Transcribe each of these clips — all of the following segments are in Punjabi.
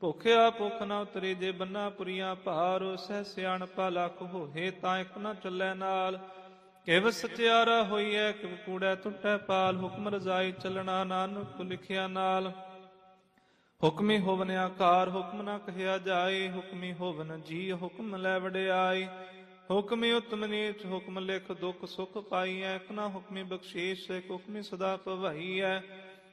ਭੁਖਿਆ ਭੁਖ ਨਾ ਉਤਰੇ ਜੇ ਬੰਨਾ ਪੁਰੀਆਂ ਭਾਰ, ਸਹਿ ਸਿਆਣਪਾ ਲਖ ਹੋਏ ਤਾਂ ਇੱਕ ਨਾ ਚੱਲੇ ਨਾਲ। ਕਿਵ ਸਚਿਆਰਾ ਹੋਈਐ, ਕਿਵ ਕੂੜੈ ਟੁੱਟੈ ਪਾਲ, ਹੁਕਮ ਰਜ਼ਾਈ ਚੱਲਣਾ ਨਾਨਕ ਲਿਖਿਆ ਨਾਲ। ਹੁਕਮੀ ਹੋਵਨ ਆਕਾਰ, ਹੁਕਮ ਨਾ ਕਹਿਆ ਜਾਏ, ਹੁਕਮੀ ਹੋਵਨ ਜੀ, ਹੁਕਮ ਲੈ ਵਡਿਆਈ ਹੁਕਮੀ ਉਤਮ ਨੀਚ, ਹੁਕਮ ਲਿਖ ਦੁਖ ਸੁਖ ਪਾਈਐ, ਇਕ ਨਾ ਹੁਕਮੀ ਬਖਸ਼ੀਸ਼, ਇਕ ਹੁਕਮੀ ਸਦਾ ਭਵਾਈਐ।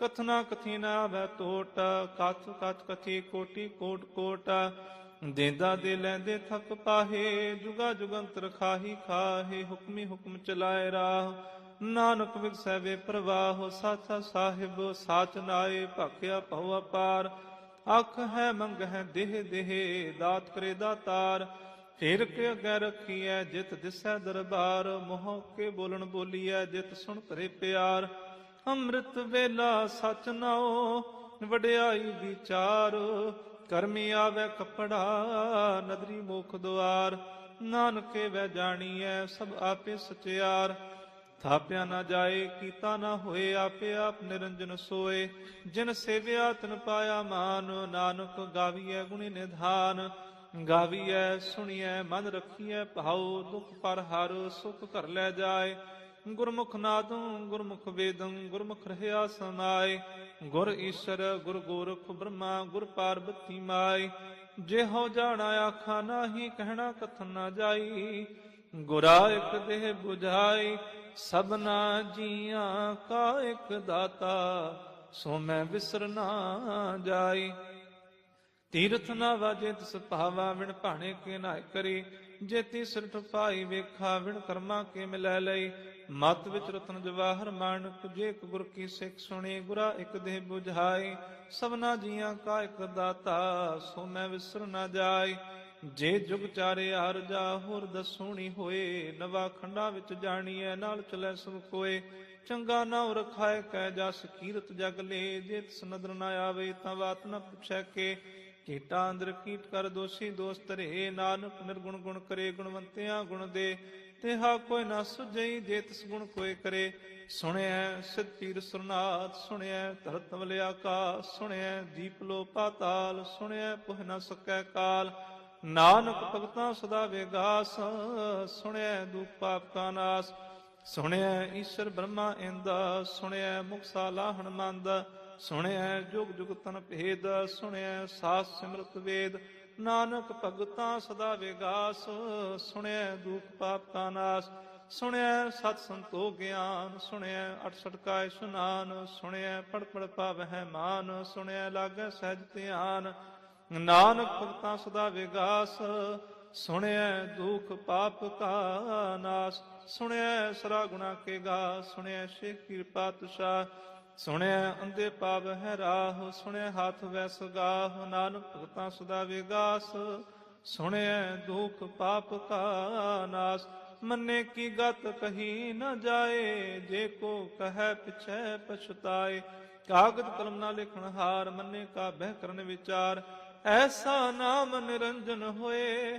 ਕਥਨਾ ਕਥਿਨਾ ਵੈ ਆਵੈ ਕਥ ਕਥ ਕਥੀ ਕੋਟੀ ਕੋਟ ਕੋਟ। ਦੇਂਦਾ ਦੇ ਲੈਂਦੇ ਥਕ ਪਾਹੇ, ਜੁਗਾ ਜੁਗੰਤਰ ਖਾਹੀ ਖਾਹੇ, ਹੁਕਮੀ ਹੁਕਮ ਚਲਾਏ ਰਾਹ। ਨਾਨਕ ਵਿਗਸੈ ਪ੍ਰਵਾਹ, ਸਾਥਾ ਸਾਹਿਬ ਸਾਚ ਨਾਏ, ਭਖਿਆ ਭਉ ਅਪਾਰ ਅੱਖ ਹੈ ਮੰਗ ਹੈ ਦੇਹ ਦੇਹ, ਦਾਤ ਕਰੇ ਦਾਤਾਰ। ਫੇਰ ਕੇ ਅਗੈ ਰਖੀਐ, ਜਿਤ ਦਿਸੈ ਦਰਬਾਰ। ਮੋਹ ਕੇ ਬੋਲਣ ਬੋਲੀਐ, ਜਿਤ ਸੁਣ ਕਰੇ ਪਿਆਰ। ਅੰਮ੍ਰਿਤ ਵੇਲਾ ਸਚ ਨਾਉ, ਵਡਿਆਈ ਵਿਚਾਰ। ਕਰਮੀ ਆਵੇ ਕਪੜਾ, ਨਦਰੀ ਮੁਖ ਦੁਆਰ। ਨਾਨਕੇ ਵੈ ਜਾਣੀਐ, ਸਭ ਆਪੇ ਸਚਿਆਰ। ਥਾਪਿਆ ਨਾ ਜਾਏ, ਕੀਤਾ ਨਾ ਹੋਏ, ਆਪੇ ਆਪ ਨਿਰੰਜਨ ਸੋਏ। ਜਿਨ ਸੇਵਿਆ, ਤਨ ਪਾਇਆ ਮਾਨ। ਨਾਨਕ ਗਾਵੀਐ ਗੁਣੀ ਨਿਧਾਨ। ਗਾਵੀਐ, ਸੁਣੀਐ, ਮਨ ਰਖੀਐ, ਭਾਉ ਦੁਖ ਪਰ ਹਰ, ਸੁਖ ਕਰ ਲੈ ਜਾਏ। ਗੁਰਮੁਖ ਨਾਦੰ, ਗੁਰਮੁਖ ਵੇਦੰ, ਗੁਰਮੁਖ ਰਹਿਆ ਸਮਾਏ। ਗੁਰ ਈਸ਼ਰ, ਗੁਰ ਗੋਰਖ ਬ੍ਰਹਮਾ, ਗੁਰ ਪਾਰਬਤੀ ਮਾਈ ਜਿਹੋ ਜਾਣਾ ਆਖਾ ਨਾਹੀ, ਕਹਿਣਾ ਕਥਨ ਨਾ ਜਾਈ। ਗੁਰਾ ਇਕ ਦੇਹ 부ਝਾਈ ਸਭਨਾ ਜੀਆਂ ਕਾ ਇਕ ਦਾਤਾ, ਸੋ ਮੈਂ ਵਿਸਰ ਨਾ ਜਾਈ। ਤੀਰਥ ਨਾ ਵਾਜੇ ਤਿਸ ਭਾਵਾ, ਵਿਣ ਭਾਣੇ ਕੇ ਨਾਇ ਕਰੀ। ਜੇ ਤੀਸਰ ਟਪਾਈ ਵੇਖਾ, ਵਿਣ ਕਰਮਾ ਕੇ ਮਿਲੈ ਲਈ। ਮਤ ਵਿੱਚ ਰਤਨ ਜਵਾਹਰ ਮਾਨਕ, ਜੇ ਗੁਰ ਕੀ ਸਿੱਖ ਸੁਣੇ, ਗੁਰਾ ਇੱਕ ਦੇਹ 부ਝਾਈ ਸਭਨਾ ਜੀਆਂ ਕਾ ਇੱਕ ਦਾਤਾ, ਸੋ ਮੈਂ ਵਿਸਰ ਨਾ ਜਾਈ। ਜੇ ਜੁਗ ਚਾਰੇ ਹਰ ਜਾ, ਹੋਰ ਦਸੂਣੀ ਹੋਏ, ਨਵਾ ਖੰਡਾ ਵਿੱਚ ਜਾਣੀਐ, ਨਾਲ ਚਲੇ ਸਭ ਕੋਏ। ਚੰਗਾ ਨਾਉ ਰਖਾਏ ਕਹਿ ਜਸ ਕੀਰਤ ਜਗ ਲੇ, ਜੇ ਤਿਸ ਨਦਰ ਨਾ ਆਵੇ, ਤਾਂ ਬਾਤ ਨਾ ਪੁੱਛੈ ਕੇ। ਕੀਟਾ ਅੰਦਰ ਕੀਟ ਕਰ ਦੋਸ਼ੀ, ਦੋਸਤ ਰੇ ਨਾਨਕ ਨਿਰਗੁਣ ਗੁਣ ਕਰੇ, ਗੁਣਵੰਤਿਆਂ ਗੁਣ ਦੇ। ਤਿਹਾ ਕੋਈ ਨਾ ਸੁਝਈ ਜੇ ਤਿਸ ਗੁਣ ਕੋਏ ਕਰੇ। ਸੁਣਿਐ ਸਿਧ ਪੀਰ ਸੁਰਨਾਥ, ਸੁਣਿਐ ਧਰਤ ਵਲ ਆਕਾਸ, ਸੁਣਿਐ ਦੀਪ ਲੋ ਪਾਤਾਲ, ਸੁਣਿਐ ਪੁਹ ਨ ਸਕੈ ਕਾਲ। ਨਾਨਕ ਭਗਤਾਂ ਸਦਾ ਵੇਗਾਸ, ਸੁਣਿਐ ਦੁਖ ਪਾਪ ਕਾ ਨਾਸ। ਸੁਣਿਐ ਈਸ਼ਰ ਬ੍ਰਹਮਾ ਇੰਦਾ, ਸੁਣਿਐ ਮੁਖ ਸਾਲਾਹਣ ਮੰਦ ਸੁਣਿਐ ਜੁਗ ਜੁਗ ਤਨ ਭੇਦ, ਸੁਣਿਐ ਸਾਸ ਸਿਮਰਤ ਵੇਦ। ਨਾਨਕ ਭਗਤਾਂ ਸਦਾ ਵਿਗਾਸ, ਸੁਣਿਐ ਦੁਖ ਪਾਪ ਕਾ ਨਾਸ, ਸੁਣਿਐ ਸਤ ਸੰਤੋ ਗਿਆਨ, ਸੁਣਿਐ 68 ਕਾਇ ਸੁਨਾਨ ਸੁਣਿਐ ਪੜ ਪੜ ਪਾਵਹਿ ਮਾਨ, ਸੁਣਿਐ ਲਾਗੈ ਸਹਿਜ ਧਿਆਨ। ਨਾਨਕ ਭਗਤਾਂ ਸਦਾ ਵਿਗਾਸ, ਸੁਣਿਐ ਦੁਖ ਪਾਪ ਕਾ ਨਾਸ, ਸੁਣਿਐ ਸਰਾ ਗੁਣਾ ਕੇ ਗਾ, ਸੁਣਿਐ ਸ਼ੇ ਕਿਰਪਾ ਤੁਸ਼ਾ ਸੁਣਿਐ ਅੰਦੇ ਪਾਪ ਹੈ ਰਾਹ ਸੁਣਿਐ ਹੱਥ ਵੈਸ ਗਾਹ ਨਾਨਕ ਭਗਤਾਂ ਸਦਾ ਵਿਗਾਸ। ਸੁਣਿਐ ਦੁਖ ਪਾਪ ਕਾ ਨਾਸ, ਮੰਨੇ ਕੀ ਗਤ ਕਹੀ ਨਾ ਜਾਏ, ਜੇ ਕੋ ਕਹੈ ਪਿਛੈ ਪਛਤਾਏ। ਕਾਗਦ ਕਲਮ ਨਾ ਲਿਖਣ ਹਾਰ, ਮੰਨੇ ਕਾ ਬਹਿ ਕਰਨ ਵਿਚਾਰ। ਐਸਾ ਨਾਮ ਨਿਰੰਜਨ ਹੋਏ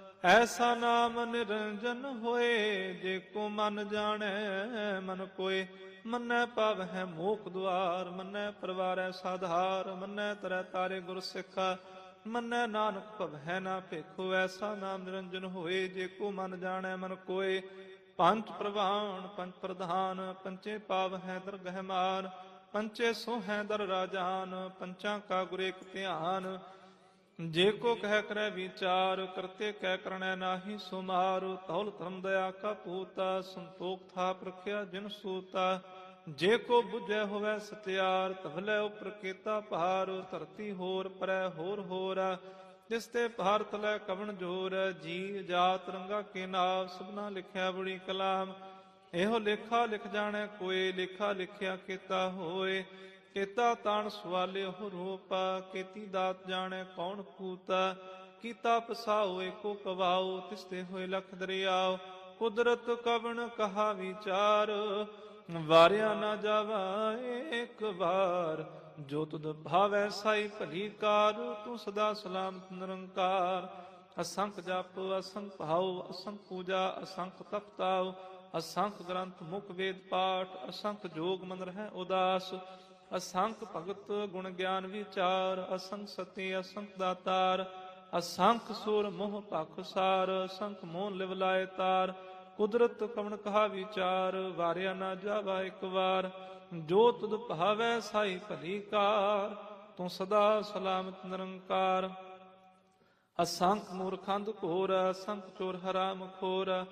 ਐਸਾ ਨਾਮ ਨਿਰੰਜਨ ਹੋਏ, ਜੇ ਕੋ ਮਨ ਜਾਣੈ, ਮਨ ਕੋਏ। ਮੰਨੈ ਪਾਵ ਹੈ ਮੋਖ ਦੁਆਰ, ਮੰਨੈ ਪਰਵਾਰੈ ਸਾਧਾਰ, ਮੰਨੈ ਤਰੈ ਤਾਰੇ ਗੁਰ ਸਿੱਖਾ। ਮੰਨੈ ਨਾਨਕ ਭਵ ਹੈ ਨਾ ਭੇਖੋ, ਐਸਾ ਨਾਮ ਨਿਰੰਜਨ ਹੋਏ, ਜੇ ਕੋ ਮਨ ਜਾਣੈ, ਮਨ ਕੋਏ। ਪੰਜ ਪ੍ਰਵਾਨ ਪੰਜ ਪ੍ਰਧਾਨ, ਪੰਚੇ ਪਾਵ ਹੈ ਦਰਗਹਿ ਮਾਨ ਪੰਚੇ ਸੋ ਹੈ ਦਰ ਰਾਜਾਨ, ਪੰਚਾਂ ਕਾ ਗੁਰੇ ਏਕ ਧਿਆਨ। ਜੇ ਕੋ ਕਹਿ ਕਰੈ ਵਿਚਾਰ, ਕਰਤੇ ਕਹਿ ਕਰਣੈ ਨਾਹੀ ਸੁਮਾਰ, ਤੌਲ ਧਰਮ ਦਇਆ ਕਾ ਪੂਤਾ, ਸੰਤੋਖ ਥਾ ਪ੍ਰਖਿਆ ਜਿਨ ਸੂਤਾ। ਜੇ ਕੋ ਬੁਝੈ ਹੋਵੈ ਸਤਿਆਰ ਤਵਲੇ ਉਪਰ ਕੀਤਾ ਭਾਰ, ਧਰਤੀ ਹੋਰ ਪਰੈ ਹੋਰ ਹੋਰ। ਜਿਸ ਤੇ ਭਾਰ ਤਲੈ ਕਵਣ ਜੋਰ ਜੀ ਜਾਤ ਰੰਗਾ ਕੇ ਨਾਮ ਸਭਨਾ ਲਿਖਿਆ ਬੜੀ ਕਲਾਮ। ਇਹੋ ਲੇਖਾ ਲਿਖ ਜਾਣੈ ਕੋਏ, ਲੇਖਾ ਲਿਖਿਆ ਕੀਤਾ ਹੋਏ। ਕੀਤਾ ਤਾਣ ਸਵਾਲੇ ਹੋ ਰੂਪ, ਕੀਤੀ ਦਾਤ ਜਾਣੈ ਕੌਣ ਕੂਤਾ, ਕੀਤਾ ਪਸਾਓ ਏਕੋ ਕਵਾਓ ਤਿਸਤੇ ਹੋਏ ਲਖ ਦਰਿਆਓ ਕੁਦਰਤ ਕਵਣ ਕਹਾ ਵਿਚਾਰ, ਵਾਰਿਆ ਨਾ ਜਾਵਾ ਏਕ ਵਾਰ, ਜੋ ਤੁਧ ਭਾਵੈ ਸਾਈ ਭਲੀ ਕਾਰ, ਤੂੰ ਸਦਾ ਸਲਾਮਤ ਨਿਰੰਕਾਰ, ਅਸੰਖ ਜਪ, ਅਸੰਖ ਭਾਉ, ਅਸੰਖ ਪੂਜਾ, ਅਸੰਖ ਤਪਤਾਉ, ਅਸੰਖ ਗ੍ਰੰਥ ਮੁਖ ਵੇਦ ਪਾਠ, ਅਸੰਖ ਜੋਗ ਮਨ ਰਹਿ ਉਦਾਸ ਅਸੰਖ ਭਗਤ ਗੁਣ ਗਿਆਨ ਵਿਚਾਰ, ਅਸੰਖ ਸਤੀ, ਅਸੰਖ ਦਾਤਾਰ, ਅਸੰਖ ਸੁਰ ਮੋਹ ਭਖ ਅਸੰਖ ਮੋਹ ਲਿਵ ਲਾਏ ਤਾਰ, ਕੁਦਰਤ ਕਵਣ ਕਹਾ ਵਿਚਾਰ, ਵਾਰਿਆ ਨਾ ਜਾਵਾ ਇੱਕ ਵਾਰ, ਜੋ ਤੁਧ ਭਾਵੈ ਸਾਈ ਭਲੀ ਕਾਰ, ਤੂੰ ਸਦਾ ਸਲਾਮਤ ਨਿਰੰਕਾਰ। ਅਸੰਖ ਮੂਰਖੰਦ ਘੋਰ, ਅਸੰਖ ਚੋਰ ਹਰਾਮ ਖੋਰ,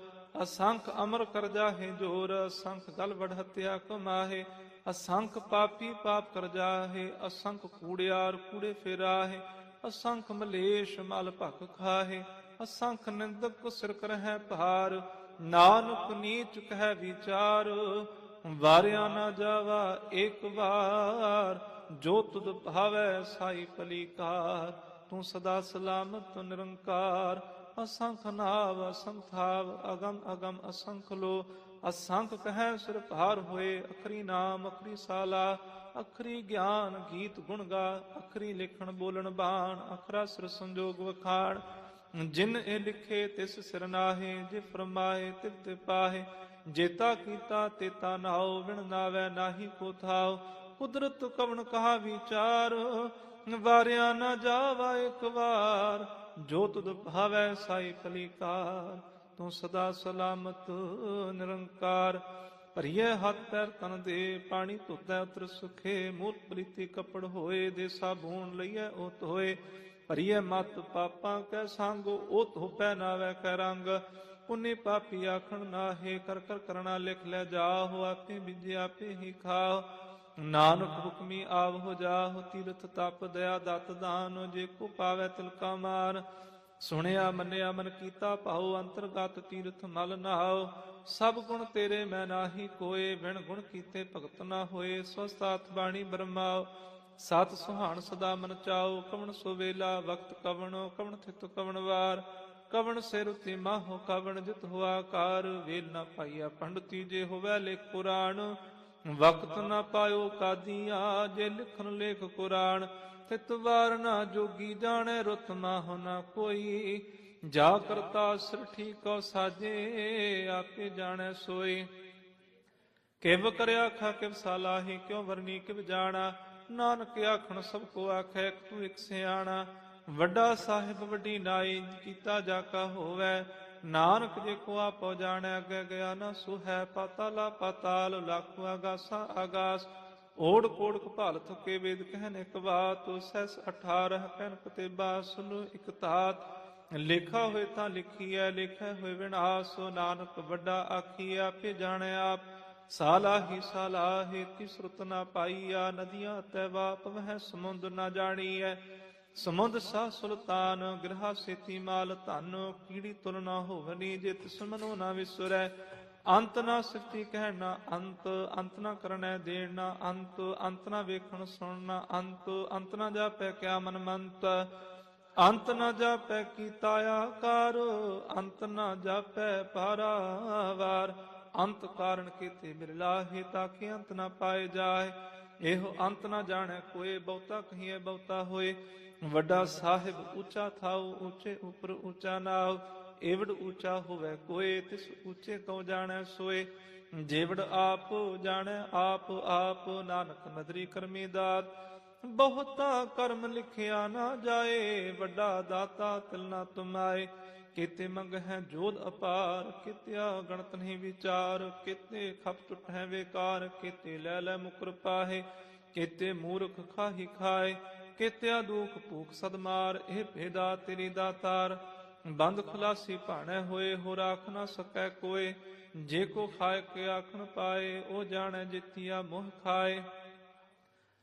ਅਸੰਖ ਅਮਰ ਕਰ ਜਾਹੇ ਜੋਰ, ਅਸੰਖ ਗਲ ਵੜ ਹਤਿਆ ਕਮਾਹੇ ਅਸੰਖ ਪਾਪੀ ਪਾਪ ਕਰ ਜਾਹੇ, ਅਸੰਖ ਕੂੜਿਆਰ ਕੂੜੇ ਫੇਰਾਹੇ, ਅਸੰਖ ਮਲੇਸ਼ ਮਲ ਭਖ ਖਾਹੇ, ਅਸੰਖ ਨਿੰਦਕ ਸਿਰ ਕਰਹਿ ਭਾਰ, ਨਾਨਕ ਨੀਚ ਕਹਿ ਵਿਚਾਰ, ਵਾਰਿਆ ਨਾ ਜਾਵਾ ਇੱਕ ਵਾਰ, ਜੋ ਤੁਧ ਭਾਵੈ ਸਾਈ ਪਲੀਕਾਰ, ਤੂੰ ਸਦਾ ਸਲਾਮਤ ਨਿਰੰਕਾਰ, ਅਸੰਖ ਨਾਵ ਅਸੰਖਾਵ ਅਗਮ ਅਗਮ ਅਸੰਖ ਲੋ ਅਸੰਖ ਕਹੈ ਸਿਰ ਭਾਰ ਹੋਏ, ਅਖਰੀ ਨਾਮ, ਅਖਰੀ ਸਾਲਾ, ਅਖਰੀ ਗਿਆਨ ਗੀਤ ਗੁਣ ਗਾ, ਅਖਰੀ ਲਿਖਣ ਬੋਲਣ ਬਾਣ, ਅਖਰਾ ਸਿਰ ਸੰਜੋਗ ਵਖਾਣ। ਜਿਨ ਇਹ ਲਿਖੇ ਤਿਸ ਸਿਰ ਨਾਹੇ ਜੇ ਫਰਮਾਏ ਤਿਤ ਤੇ ਪਾਹੇ। ਜੇਤਾ ਕੀਤਾ ਤੇਤਾ ਨਾਉ, ਵਿਣ ਨਾਵੇ ਨਾਹੀ ਕੋ ਥਾਉ। ਕੁਦਰਤ ਕਵਣ ਕਹਾ ਵਿਚਾਰ, ਵਾਰਿਆ ਨਾ ਜਾਵਾ ਇੱਕ ਵਾਰ। ਜੋ ਤੁਧ ਭਾਵੈ ਸਾਈ ਕਲੀਕਾਰ। ਤੂੰ ਸਦਾ ਸਲਾਮਤ, ਨਿਰੰਕਾਰ। ਭਰੀਏ ਹੱਥ ਪੈਰ ਤਨ ਦੇ, ਪਾਣੀ ਧੁੱਤੈ ਉਤਰ ਸੁਖੇ। ਮੂਲ ਪ੍ਰੀਤੀ ਕਪੜ ਹੋਏ, ਦੇ ਸਾਬੂਨ ਲਈਐ ਉਹ ਧੋਏ ਭਰੀਏ ਮਤ ਪਾਪਾਂ ਕੈ ਸੰਗ ਉਹ ਧੋਪੈ ਨਾਵੇ ਕੈ ਰੰਗ। ਪੁੰਨੇ ਪਾਪੀ ਆਖਣ ਨਾਹੇ, ਕਰ ਕਰ ਕਰਣਾ ਲਿਖ ਲੈ ਜਾਹੋ, ਆਪੇ ਬਿਜੇ ਆਪੇ ਹੀ ਖਾਓ ਨਾਨਕ ਹੁਕਮੀ ਆਵ ਹੋ ਜਾਹੁ, ਤੀਰਥ ਤਪ ਦਇਆ, ਦਤ ਦਾਨ, ਜੇ ਕੋ ਪਾਵੈ ਤਿਲਕਾ ਮਾਰ ਸੁਣਿਆ, ਮੰਨਿਆ, ਮਨ ਕੀਤਾ, ਭਾਉ, ਅੰਤਰਗਤ ਤੀਰਥ ਮਲ ਨਾਉ ਸਭ ਗੁਣ ਤੇਰੇ ਮੈਂ ਨਾਹੀ ਕੋਏ ਵਿਣ ਗੁਣ ਕੀਤੇ ਭਗਤ ਨਾ ਹੋਏ। ਸਵਸਤਾਤ ਬਾਣੀ ਬ੍ਰਹਮਾਉ ਸਤ ਸੁਹਾਣ ਸਦਾ ਮਨ ਚਾਉ। ਕਵਣ ਸੋ ਵੇਲਾ, ਵਕਤ ਕਵਣ ਕਵਣ ਥਿਤ ਕਵਣ ਵਾਰ। ਕਵਣ ਸਿਰ ਉਤੇ ਮਾਹੋ, ਕਵਣ ਜਿਤ ਹੋ ਕਾਰ ਵੇਲ ਨਾ ਪਾਈਆ ਪੰਡਤੀ ਜੇ ਹੋਵੇ ਲੇਖ ਕੁਰਾਨ ਵਕਤ ਨਾ ਪਾਇਓ ਕਾਦੀਆਂ, ਜੇ ਲਿਖਣ ਲੇਖ ਕੁਰਾਨ। ਤਿਤ ਵਾਰ ਨਾ ਜੋਗੀ ਜਾਣੇ, ਰੁਤ ਨਾ ਹੋਣਾ ਕੋਈ। ਜਾ ਕਰਤਾ ਸਿਰ ਠੀਕੋ ਸਾਜੇ, ਆਪੇ ਜਾਣੈ ਸੋਈ। ਕਿਵ ਕਰਿਆ ਆਖਾ, ਕਿਵ ਸਾਲਾਹੀ ਕਿਉ ਵਰਨੀ, ਕਿਵ ਜਾਣਾ। ਨਾਨਕ ਆਖਣ, ਸਭ ਕੋ ਆਖੈ ਤੂੰ ਇਕ ਸਿਆਣਾ। ਵੱਡਾ ਸਾਹਿਬ ਵੱਡੀ ਨਾਈ, ਕੀਤਾ ਜਾ ਕਾ ਹੋਵੇ। ਨਾਨਕ ਜੇ ਕੋ ਆਪੋ ਜਾਣੈ ਅੱਗੇ ਗਿਆ ਨਾ ਸੁਹੈ ਪਾਤਾਲਾ, ਪਾਤਾਲ, ਲੱਖ ਆਗਾਸਾ, ਆਗਾਸ। ਓੜ ਕੋੜ ਕਪਾਲ ਥਕੇ ਵੇਦ ਕਹਿਨ ਇੱਕ ਬਾਤ ਸੈਸ 18 ਪੈਨ ਕਤੇ ਬਾਸੁਨ ਇਕ ਤਾਤ। ਲਿਖਾ ਹੋਏ ਤਾਂ ਲਿਖੀਐ, ਲਿਖੈ ਹੋਏ ਵਿਨਾਸ਼ ਨਾਨਕ ਵੱਡਾ ਆਖੀ ਆਪੇ ਜਾਣੈ ਆਪ। ਸਾਲਾਹੀ ਸਾਲਾਹੇ ਤਿਸਰਤ ਨਾ ਪਾਈਆ, ਨਦੀਆਂ ਤੈ ਵਾਪ ਵਹਿ ਸਮੁੰਦ ਨਾ ਜਾਣੀਐ। ਸਮੁੰਦ ਸਾ ਸੁਲਤਾਨ, ਗ੍ਰਹਾ ਸੇਤੀ ਮਾਲ ਧਨ, ਕੀੜੀ ਤੁਲ ਨਾ ਹੋਵਨੀ ਜੇ ਤਿਸ ਮਨੋ ਨਾ ਵਿਸਰੈ। ਅੰਤ ਨਾ ਸਿਫਤੀ ਕਹਿਣਾ ਅੰਤ ਅੰਤ ਨਾ ਕਰਨੈ ਦੇਣਾ ਅੰਤ ਅੰਤ ਨਾ ਵੇਖਣ ਸੁਣਨਾ ਅੰਤ ਅੰਤ ਨਾ ਜਾਪੈ ਕਿਆ ਮਨ ਮੰਤ। ਅੰਤ ਨਾ ਜਾਪੈ ਕੀਤਾ ਆਕਾਰ, ਅੰਤ ਨਾ ਜਾਪੈ ਪਾਰਾਵਾਰ ਅੰਤ ਕਾਰਨ ਕੀਤੇ ਬਿਰਲਾਹੇ ਤਾਂ ਕਿ ਅੰਤ ਨਾ ਪਾਏ ਜਾਏ। ਇਹੋ ਅੰਤ ਨਾ ਜਾਣੈ ਕੋਏ, ਬਹੁਤਾ ਕਹੀਏ ਬਹੁਤਾ ਹੋਏ। ਵੱਡਾ ਸਾਹਿਬ ਉੱਚਾ ਥਾਉ, ਉੱਚੇ ਉਪਰ ਉੱਚਾ ਨਾਉ। ਏਵੜ ਉੱਚਾ ਹੋਵੇ, ਕੋਏ ਤਿਸ ਉੱਚੇ ਕਉ ਜਾਣੈ ਸੋਏ? ਜੇਵੜ ਆਪ ਜਾਣੈ, ਆਪ ਆਪ ਨਾਨਕ ਨਦਰੀ ਕਰਮੀ ਦਾਤ। ਬਹੁਤਾ ਕਰਮ ਲਿਖਿਆ ਨਾ ਜਾਏ, ਵੱਡਾ ਦਾਤਾ ਤਿਲ ਤੁਮਾਏ। ਕੀਤੇ ਮੰਗ ਹੈ ਜੋਧ ਅਪਾਰ, ਕਿਤਿਆ ਗਣਤ ਨਹੀਂ ਵਿਚਾਰ। ਕਿਤੇ ਖਪ ਟੁੱਟ ਹੈ ਵੇਕਾਰ, ਕਿਤੇ ਲੈ ਲੈ ਮੁਕਰ ਪਾਹੇ। ਕਿਤੇ ਮੂਰਖ ਖਾਹੀ ਖਾਏ, ਕਿਤਿਆ ਦੁਖ ਭੂਖ ਸਦਮਾਰ ਇਹ ਭੇਦਾ ਤੇਰੀ ਦਾਤਾਰ। ਬੰਦ ਖੁਲਾਸੀ ਭਾਣੇ ਹੋਏ ਹੋ ਰਾਖ ਨਾ ਸਕੈ ਕੋਏ। ਜੇ ਕੋ ਖਾਏ ਕੇ ਆਖਣ ਪਾਏ, ਉਹ ਜਾਣੈ ਜਿਤਿਆ ਮੋਹ ਖਾਏ।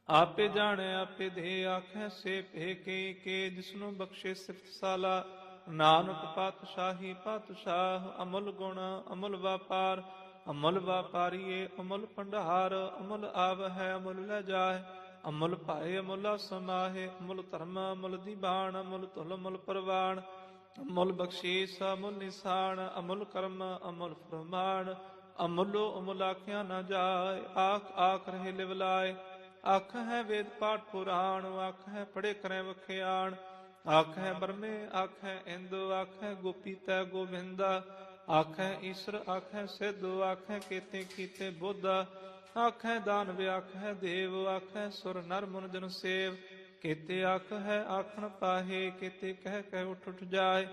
ਆਪੇ ਜਾਣੈ, ਆਪੇ ਦੇ ਆਖੈ, ਸੇ ਭੇ ਕੇ ਕੇ, ਜਿਸਨੂੰ ਬਖਸ਼ੇ ਸਿਫਤ ਸਾਲਾ। ਨਾਨਕ ਪਾਤਸ਼ਾਹੀ ਪਾਤਸ਼ਾਹ, ਅਮੁੱਲ ਗੁਣ, ਅਮੁੱਲ ਵਪਾਰ। ਅਮੁੱਲ ਵਪਾਰੀਏ, ਅਮੁੱਲ ਭੰਡਾਰ। ਅਮੁੱਲ ਆਵ ਹੈ ਅਮੁੱਲ ਲੈ ਜਾਏ ਅਮੁੱਲ ਭਾਏ, ਅਮੁੱਲਾ ਸਮਾਹੇ। ਅਮੁੱਲ ਧਰਮ, ਅਮਲ ਦੀਬਾਨ ਅਮਲ ਤੁਲ ਅਮਲ ਪਰਵਾਨ ਅਮੁੱਲ ਬਖਸ਼ੀਸ ਅਮੁੱਲ ਨਿਸ਼ਾਨ ਅਮੁੱਲ ਕਰਮ ਅਮੁੱਲ ਫਰਮਾਨ ਅਮੁੱਲੋ ਅਮੁੱਲ ਆਖਿਆ ਨਾ ਜਾਏ ਆਖ ਆਖ ਰਹੇ ਲਿਵਲਾਏ ਆਖ ਹੈ ਵੇਦ ਪਾਠ ਪੁਰਾਣ ਆਖ ਹੈ ਪੜੇ ਕਰੇ ਵਖਿਆਣ ਆਖ ਹੈ ਬਰਮੇ ਆਖ ਹੈ ਇੰਦ ਆਖ ਹੈ ਗੋਪੀ ਤੈ ਗੋਵਿੰਦਾ ਆਖ ਹੈ ਈਸ਼ਰ ਆਖ ਹੈ ਸਿੱਧ ਆਖ ਹੈ ਕੀਤੇ ਕੀਤੇ ਬੁੱਧ ਆਖ ਹੈ ਦਾਨਵ ਆਖ ਹੈ ਦੇਵ ਆਖ ਹੈ ਸੁਰ ਨਰ ਮਨ ਜਨ ਸੇਵ ਕੀਤੇ ਆਖ ਹੈ ਆਖਣ ਪਾਹੇ, ਕੀਤੇ ਕਹਿ ਕਹਿ ਉਠ ਉਠ ਜਾਏ।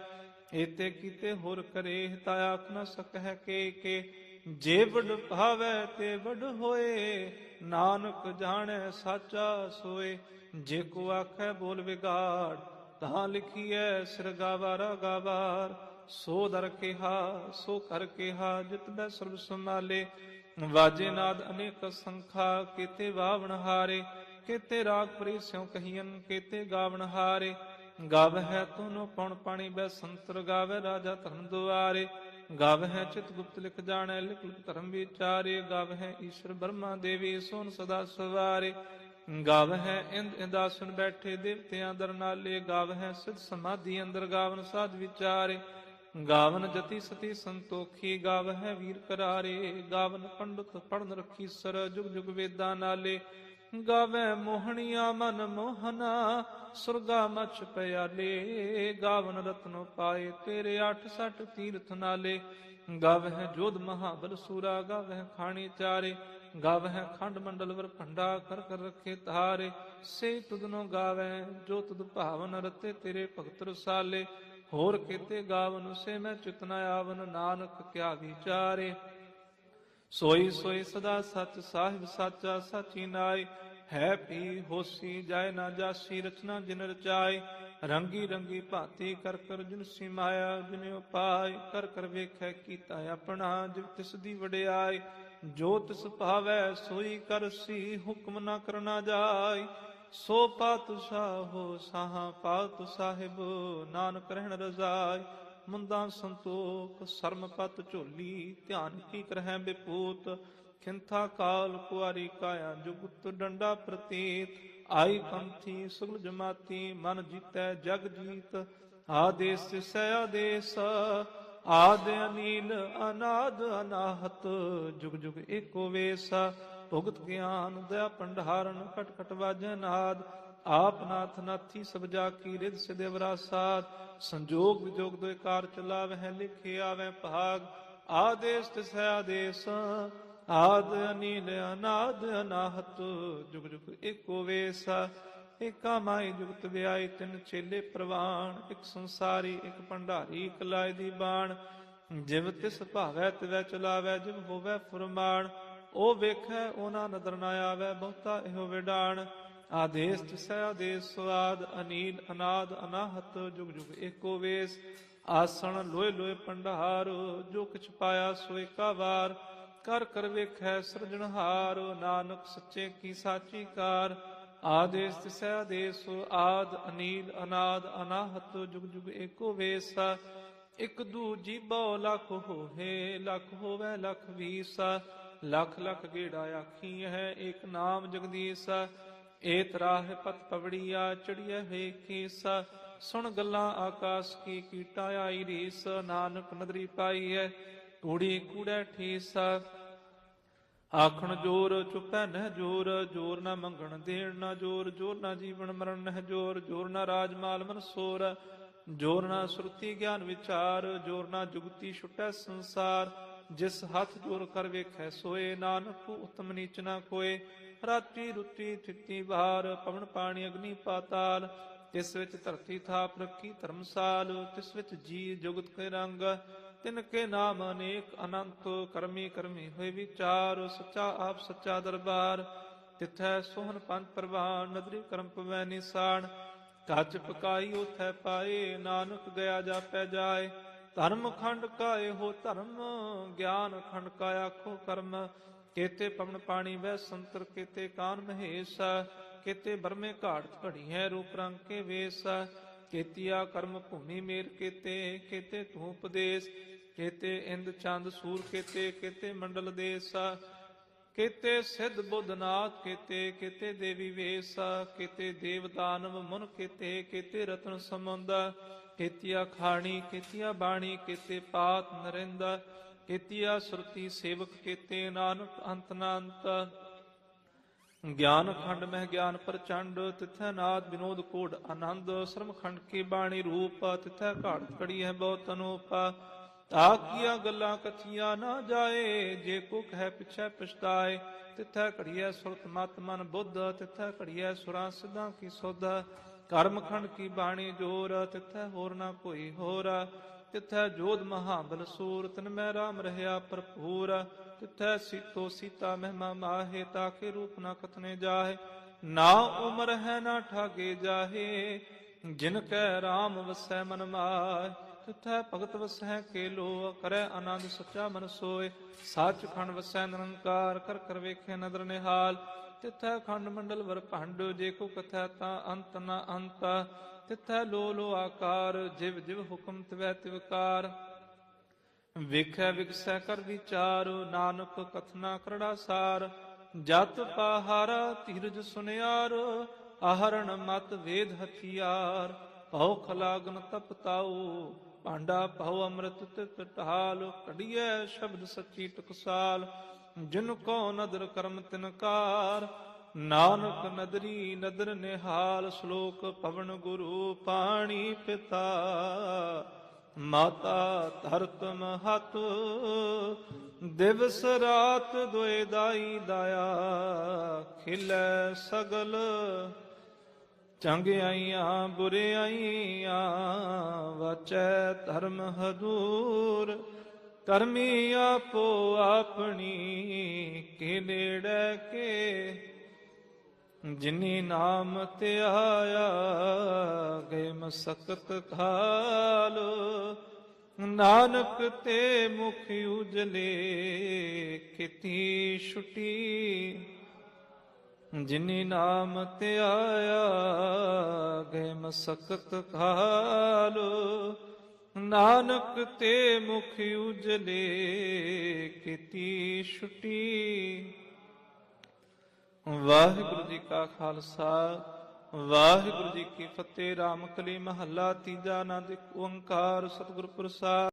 ਏਤੇ ਕੀਤੇ ਹੋਰ ਕਰੇ ਤਾ ਆਖ ਨ ਸਕਹਿ ਕੇ ਕੇ। ਜੇ ਵਡ ਭਾਵੈ ਤੇ ਵਡ ਹੋਏ, ਨਾਨਕ ਜਾਣੈ ਸਾਚਾ ਸੋਏ। ਜੇ ਕੋ ਆਖੈ ਬੋਲ ਵਿਗਾੜ, ਤਾਂ ਲਿਖੀਐ ਸਿਰ ਗਾਵਾਰਾ ਗਾਵਾਰ। ਸੋ ਦਰ ਕਿਹਾ, ਸੋ ਕਰ ਕਿਹਾ, ਜਿਤ ਮੈਂ ਸਰਬ ਸੰਭਾਲੇ। ਵਾਜੇ ਨਾਦ ਅਨੇਕ ਸੰਖਾ, ਕੀਤੇ ਵਾਵਣ ਹਾਰੇ। ਕੇਤੇ ਰਾਗ ਪ੍ਰੀ ਸਿਉ ਕਹੀਨ ਕੀਤੇ ਗਾਵਣ ਹਾਰੇ। ਗਾਵਹਿ ਤੁਨੋ ਪਉਣ ਪਾਣੀ ਬੈ ਸੰਤਰ ਗਾਵੇ, ਰਾਜਾ ਧਰਮ ਦੁਆਰੇ। ਗਾਵਹਿ ਚਿਤ ਗੁਪਤ ਲਿਖ ਜਾਣੈ, ਲਿਖ ਲਿਖ ਧਰਮ ਵਿਚਾਰੇ। ਗਾਵਹਿ ਈਸ਼ਰ ਬਰਮਾ ਦੇਵੀ, ਸੋਨ ਸਦਾ ਸਵਾਰੇ। ਗਾਵਹਿ ਇੰਦ ਇੰਦਾਸਨ ਬੈਠੇ ਦੇਵਤਿਆਂ ਦਰ ਨਾਲੇ। ਗਾਵ ਹੈ ਸਿਧ ਸਮਾਧੀ ਅੰਦਰ ਗਾਵਨ ਸਾਧ ਵਿਚਾਰੇ। ਗਾਵਨ ਜਤੀ ਸਤੀ ਸੰਤੋਖੀ ਗਾਵ ਹੈ ਵੀਰ ਕਰਾਰੇ। ਗਾਵਨ ਪੰਡਤ ਪੜਨ ਰਖੀ ਸਰ, ਜੁਗ ਜੁਗ ਵੇਦਾਂ ਨਾਲੇ। ਗਾਵੇ ਮੋਹਣੀਆਂ ਮਨ ਮੋਹਨਾ, ਸੁਰਗਾ ਮਛ ਪਿਆਲੇ ਗਾਵਨ ਰਤਨੋ ਪਾਏ ਤੇਰੇ 68 ਤੀਰਥ ਨਾਲੇ। ਗਾਵਹਿ ਜੋਧ ਮਹਾਬਲ ਸੂਰਾ, ਗਾਵਹਿ ਖਾਣੀ ਚਾਰੇ ਗਾਵਹਿ ਖੰਡ ਮੰਡਲ ਵਰ ਭੰਡਾ ਕਰ ਕਰ ਰਖੇ ਤਾਰੇ ਸੇ ਤੁਧਨੋ ਗਾਵੈ ਜੋ ਤੁਧ ਭਾਵਨ ਰਤੇ ਤੇਰੇ ਭਗਤ ਰਸਾਲੇ। ਹੋਰ ਕੀਤੇ ਗਾਵਨ ਸੇ ਮੈਂ ਚਿਤਨਾ ਆਵਨ, ਨਾਨਕ ਕਿਆ ਵਿਚਾਰੇ। ਸੋਈ ਸੋਈ ਸਦਾ ਸੱਚ ਸਾਹਿਬ ਸਾਚਾ ਸਾਚੀ ਨਾਈ। ਹੈ ਪੀ ਹੋਸੀ ਜਾਏ ਨਾ ਜਾਸੀ ਰਚਨਾ ਜਿਨ ਰਚਾਈ। ਰੰਗੀ ਰੰਗੀ ਭਾਂਤੀ ਕਰ ਕਰ ਜਿਨਸੀ ਮਾਇਆ ਜਿਨੇ ਉਪਾਇ ਕਰ ਕਰ ਵੇਖੈ ਕੀਤਾ ਆਪਣਾ ਜਿਵ ਤਿਸ ਦੀ ਵਡਿਆਈ। ਜੋ ਤਿਸ ਭਾਵੈ ਸੋਈ ਕਰਸੀ ਹੁਕਮ ਨਾ ਕਰਨਾ ਜਾਈ। ਸੋ ਪਾਤਸ਼ਾਹੋ ਸਾਹਾ ਪਾਤ ਸਾਹਿਬ ਨਾਨਕ ਰਹਿਣ ਰਜ਼ਾਈ। ਮੁੰਦਾ ਸੰਤੋਖ, ਸਰਮ ਝੋਲੀ, ਧਿਆਨ ਕੀ ਕਰਹਿ ਬਿਪੂਤ, ਖਿੰਥਾ ਕਾਲ ਕੁਆਰੀ ਕਾਇਆ ਜੁਗਤ ਡੰਡਾ ਪ੍ਰਤੀਤ, ਆਈ ਪੰਥੀ ਸੁਗਲ ਜਮਾਤੀ, ਮਨ ਜੀਤੈ ਜਗ ਜੀਤ, ਆਦੇਸ ਤਿਸੈ ਆਦੇਸ, ਆਦ ਅਨੀਲ, ਅਨਾਦ ਅਨਾਹਤ, ਜੁਗ ਜੁਗ ਏਕੋ ਵੇਸ, ਭੁਗਤ ਗਿਆਨ, ਦਇਆ ਭੰਡਾਰਨ ਕਟ ਕਟ ਵਾਜੈ ਨਾਦ ਆਪ ਨਾਥ ਨਾਥੀ ਸਭ ਜਾ ਕੀ ਰਿਦ ਸਿਦੇ ਵਿਰਾਸਾਤ ਸੰਜੋਗ ਵਿਜੋਗ ਦੋਇ ਕਾਰ ਚਲਾਵਹਿ, ਲਿਖੇ ਆਵੈ ਭਾਗ, ਆਦੇਸ ਤਿਸੈ ਆਦੇਸ, ਆਦ ਅਨੀਲ ਅਨਾਦ ਅਨਾਹਤ, ਜੁਗ ਜੁਗ ਏਕੋ ਵੇਸ, ਏਕਾ ਮਾਈ ਜੁਗਤ ਵਿਆਈ ਤਿੰਨ ਚੇਲੇ ਪ੍ਰਵਾਨ, ਇੱਕ ਸੰਸਾਰੀ, ਇੱਕ ਭੰਡਾਰੀ, ਇੱਕ ਲਾਇ ਦੀ ਬਾਣ, ਜਿਵ ਤਿਸ ਭਾਵੈ ਤਿਵੈ ਚਲਾਵੈ, ਜਿਵ ਹੋਵੈ ਫੁਰਮਾਨ, ਉਹ ਵੇਖੈ ਉਹਨਾਂ ਨਦਰ ਨਾ ਆਵੈ, ਬਹੁਤਾ ਇਹੋ ਵਿਡਾਣ ਆਦੇਸ ਤਿਸੈ ਆਦੇਸ ਸੁਆਦ ਅਨੀਲ, ਅਨਾਦ, ਅਨਾਹਤ, ਜੁਗ ਜੁਗ ਏਕੋ ਵੇਸ। ਆਸਣ ਲੋਏ ਲੋਏ ਪੰਡਹਾਰ, ਜੋ ਕਿਛ ਪਾਇਆ ਸੋ ਏਕਾ ਵਾਰ ਕਰ ਕਰ ਵੇਖੈ ਸਿਰਜਣਹਾਰ, ਨਾਨਕ ਸੱਚੇ ਕੀ ਸਾਚੀ ਕਾਰ ਆਦੇਸ ਤਿਸੈ ਆਦੇਸ ਆਦ, ਅਨੀਲ, ਅਨਾਦ, ਅਨਾਹਤ, ਜੁਗ ਜੁਗ ਏਕੋ ਵੇਸ। ਇਕ ਦੂਜੀ ਬਹੁ ਲਖ ਹੋਏ ਲਖ ਹੋਵੇ, ਲਖ ਵੀਸ। ਲਖ ਲਖ ਗੇੜਾ ਆਖੀ ਹੈ ਇੱਕ ਨਾਮ ਜਗਦੀਸ਼। ਏਤ ਤਰਾਹ ਪਤ ਪਵੜੀਆ ਚੜੀਐ ਹੈ ਕੀਸਾ, ਸੁਣ ਗੱਲਾਂ ਆਕਾਸ਼ ਕੀ ਕੀਟਾ ਆਈ ਰੀਸ, ਨਾਨਕ ਨਦਰੀ ਪਾਈ ਹੈ ਕੂੜੈ ਠੀਸ। ਆਖਣ ਜੋਰ ਚੁਪੈ ਨਹਿ ਜੋਰ ਜੋਰ ਨਾ ਮੰਗਣ ਦੇਣ ਨਾ ਜੋਰ ਜੋਰ ਨਾ ਜੀਵਨ ਮਰਨ ਨਹਿ ਜੋਰ ਜੋਰ ਨਾ ਰਾਜ ਮਾਲ ਮਨ ਸੋਰ, ਜੋਰ ਨਾ ਸੁਰਤੀ ਗਿਆਨ ਵਿਚਾਰ, ਜੋਰ ਨਾ ਜੁਗਤੀ ਛੁਟੈ ਸੰਸਾਰ, ਜਿਸ ਹੱਥ ਜੋਰ ਕਰ ਵੇਖੈ ਸੋਏ, ਨਾਨਕ ਉਤਮ ਨੀਚ ਨਾ ਕੋਏ ਰਾਤੀ ਰੁੱਤੀ ਥਿੱਤੀ ਬਾਹਰ ਪਵਨ ਪਾਣੀ ਅਗਨੀ ਪਾਤਾਲ ਤਿਸ ਵਿੱਚ ਧਰਤੀ ਥਾਪ ਰੱਖੀ ਧਰਮਸਾਲ, ਤਿਸ ਵਿੱਚ ਜੀ ਜੁਗਤ ਕੇ ਰੰਗ, ਤਿਨ ਕੇ ਨਾਮ ਅਨੇਕ ਅਨੰਤ ਕਰਮੀ ਕਰਮੀ ਹੋਏ ਵਿਚਾਰ, ਸੱਚਾ ਆਪ ਸੱਚਾ ਦਰਬਾਰ, ਤਿਥੈ ਸੋਹਨ ਪੰਜ ਪ੍ਰਵਾਨ, ਨਦਰੀ ਕਰਮ ਪਵੈ ਨਿਸਾਨ ਕੱਚ ਪਕਾਈ ਉਥੈ ਪਾਏ, ਨਾਨਕ ਗਿਆ ਜਾਪੈ ਜਾਏ, ਧਰਮ ਖੰਡ ਕਾਏ ਹੋ ਧਰਮ, ਗਿਆਨ ਖੰਡ ਕਾ ਆਖੋ ਕਰਮ ਕੇਤੇ ਪਵਨ ਪਾਣੀ ਵਹਿ ਸੰਤਰ, ਕੇਤੇ ਕਾਨ ਮਹੇਸ਼, ਕੇਤੇ ਬਰਮੇ ਘਾਟ ਘੜੀ ਹੈ ਰੂਪ ਰੰਗ ਕੇ ਵੇਸ, ਕੇਤੀਆ ਕਰਮ ਭੂਮੀ ਮੇਰ ਕੇਤੇ ਕੇਤੇ ਤੂੰ ਉਪਦੇਸ਼ ਕੇਤੇ ਇੰਦ ਚੰਦ ਸੂਰ ਕੇਤੇ ਕੇਤੇ ਮੰਡਲ ਦੇਸ, ਕੇਤੇ ਸਿੱਧ ਬੁੱਧਨਾਥ ਕੇਤੇ ਕੇਤੇ ਦੇਵੀ ਵੇਸ, ਕੇਤੇ ਦੇਵ ਦਾਨਵ ਮਨ ਕੇਤੇ ਕੇਤੇ ਰਤਨ ਸਮੁੰਦ ਕੇਤੀਆ ਖਾਣੀ, ਕੇਤੀਆ ਬਾਣੀ, ਕੇਤੇ ਪਾਤ ਨਰਿੰਦਾ ਕੇਤੀਆ ਸੁਰਤੀ ਸੇਵਕ ਕੇਤੇ ਨਾਨਕ ਅੰਤ ਨਾ ਅੰਤ ਗਿਆਨ ਖੰਡ ਮਹਿ ਗਿਆਨ ਪ੍ਰਚੰਡ, ਤਿਥੈ ਨਾਦ ਵਿਨੋਦ ਕੋਡ ਆਨੰਦ। ਸ਼ਰਮ ਖੰਡ ਕੀ ਬਾਣੀ ਰੂਪ, ਤਿਥੈ ਘਾੜ ਕੜੀ ਹੈ ਬਹੁਤ ਅਨੂਪ। ਤਾ ਗੱਲਾਂ ਕਥੀਆਂ ਨਾ ਜਾਏ, ਜੇ ਕੋ ਕਹਿ ਪਿਛੈ ਪਛਤਾਏ। ਤਿਥੈ ਘੜੀਐ ਸੁਰਤ ਮਤ ਮਨ ਬੁੱਧ, ਤਿਥੈ ਘੜੀਐ ਸੁਰਾਂ ਸਿਧਾਂ ਕੀ ਸੋਧ। ਕਰਮ ਖੰਡ ਕੀ ਬਾਣੀ ਜੋਰ, ਤਿਥੈ ਹੋਰ ਨਾ ਕੋਈ ਹੋਰ। ਤਿਥੈ ਜੋਧ ਮਹਾਬਲ ਸੂਰ ਤਨ ਮੈਂ ਰਾਮ ਰਹਿਆ ਭਰਪੂਰ। ਤਿਥੈ ਸੀਤੋ ਸੀਤਾ ਮਹਿਮਾ ਮਾਹੇ ਤਾਕੇ ਰੂਪ ਨਾ ਕਥਨੇ ਜਾਹੇ। ਨਾ ਉਮਰ ਹੈ ਨਾ ਠਾਗੇ ਜਾਹੇ, ਜਿਨ ਕੈ ਰਾਮ ਵਸੈ ਮਨ ਮਾਹ। ਤਿਥੈ ਭਗਤ ਵਸੈ ਕੇ ਲੋ ਕਰੈ ਆਨੰਦ ਸੱਚਾ ਮਨ ਸੋਏ। ਸੱਚ ਖੰਡ ਵਸੈ ਨਿਰੰਕਾਰ, ਕਰ ਕਰ ਵੇਖੇ ਨਦਰ ਨਿਹਾਲ। ਤਿਥੈ ਖੰਡ ਮੰਡਲ ਵਰ ਭੰਡ, ਜੇ ਕੋ ਕਥੈ ਤਾਂ ਅੰਤ ਨ ਅੰਤ। ਤਿਥੈ ਲੋ ਲੋ ਆਕਾਰ, ਜਿਵ ਜਿਵ ਹੁਕਮ ਤਵੈ ਤਿਵਕਾਰ ਵੇਖੈ ਵਿਗਸੈ ਕਰ ਵਿਚਾਰ, ਨਾਨਕ ਕਥਨਾ ਕਰੜਾ ਸਾਰ। ਜਤ ਪਹਾਰਾ, ਧੀਰਜ ਸੁਨਿਆਰ, ਆਹਰਣ ਮਤ ਵੇਦ ਹਥਿਆਰ। ਭਉ ਖਲਾਗਨ ਤਪ ਭਾਂਡਾ ਭਉ ਅੰਮ੍ਰਿਤ ਤਿਤ ਢਾਲ। ਕਢੀਐ ਸ਼ਬਦ ਸੱਚੀ ਟਕਸਾਲ। ਜਿਨ ਕੋ ਨਦਰ ਕਰਮ ਤਿਨਕਾਰ, ਨਾਨਕ ਨਦਰੀ ਨਦਰ ਨਿਹਾਲ ਸ਼ਲੋਕ ਪਵਨ ਗੁਰੂ ਪਾਣੀ ਪਿਤਾ। ਮਾਤਾ ਧਰਤ ਮਹਤ, ਦਿਵਸ ਰਾਤ ਦੁਇ ਦਾਈ ਦਾਇਆ, ਖਿਲੈ ਸਗਲ। ਚੰਗਿਆਈਆਂ ਬੁਰਿਆਈਆਂ ਵਚੈ ਧਰਮ ਹਦੂਰ। ਕਰਮੀ ਆਪੋ ਆਪਣੀ ਕੇ ਨੇੜੇ ਕੇ? ਜਿਨੀ ਨਾਮ ਤੇ ਆਇਆ ਗਏ ਮਸਕਤ ਖਾਲ ਨਾਨਕ ਤੇ ਮੁਖ ਉਜਲੇ, ਕਿਤੀ ਛੁਟੀ। ਜਿਨੀ ਨਾਮ ਤੇ ਆਇਆ ਗਏ ਮਸਕਤ ਖਾਲ ਨਾਨਕ ਤੇ ਮੁਖ ਉਜਲੇ ਕੀਤੀ ਛੁਟੀ। ਵਾਹਿਗੁਰੂ ਜੀ ਕਾ ਖਾਲਸਾ, ਵਾਹਿਗੁਰੂ ਜੀ ਕੀ ਫਤਿਹ। ਰਾਮਕਲੀ ਮਹੱਲਾ ਤੀਜਾ ਆਨੰਦ ਓੰਕਾਰ ਸਤਿਗੁਰ ਪ੍ਰਸਾਦ।